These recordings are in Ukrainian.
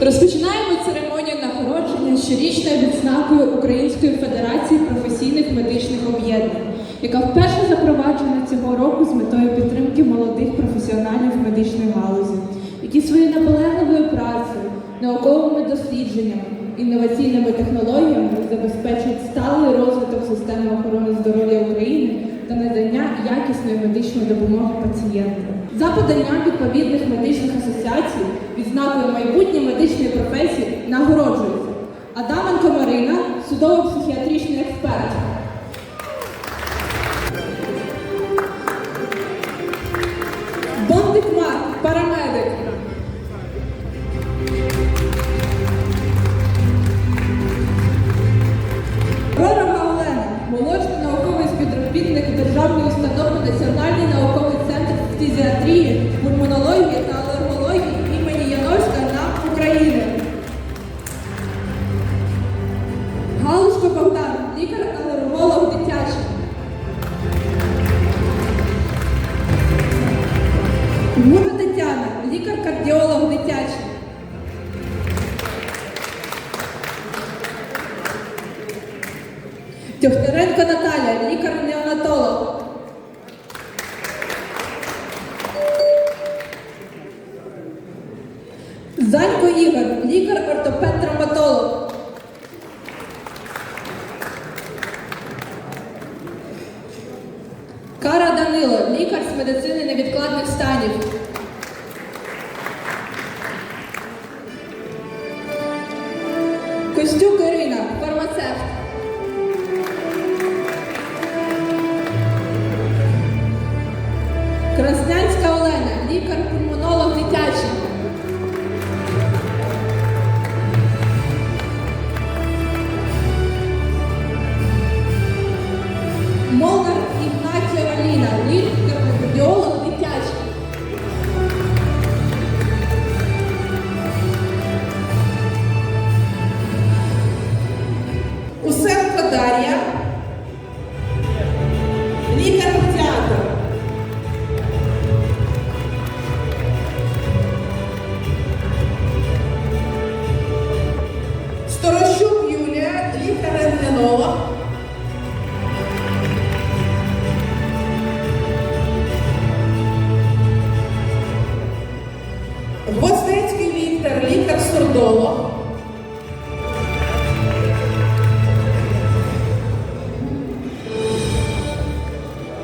Розпочинаємо церемонію нагородження щорічною відзнакою Української Федерації професійних медичних об'єднань, яка вперше запроваджена цього року з метою підтримки молодих професіоналів медичної галузі, які своєю наполегливою працею, науковими дослідженнями, інноваційними технологіями забезпечують та надання якісної медичної допомоги пацієнтам. За поданням відповідних медичних асоціацій відзнакою майбутнє медичної професії нагороджується Адаменко Марина, судово-психіатричний експерт. Співробітник Державної установи Національний науковий центр фтизіатрії, пульмонології та алергології імені Яновська на України. Галушко Богдан, лікар-алерголог дитячий. Гура Тетяна, лікар-кардіолог дитячий. Тюхтаренко Наталя, лікар-неонатолог. Занько Ігор, лікар-ортопед-травматолог. Кара Данило, лікар з медицини невідкладних станів. Костюк Ірина, Краснянська Олена, лікар-пульмонолог дитячий. Молдар Ігнатія Валіна лікар-кардіолог дитячий. Усенко Дар'я. мова. Гвоздецький Віктор, лікар сурдолог.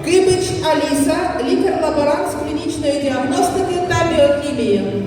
Кибич Аліса, лікар-лаборант з клінічної діагностики та біохімії.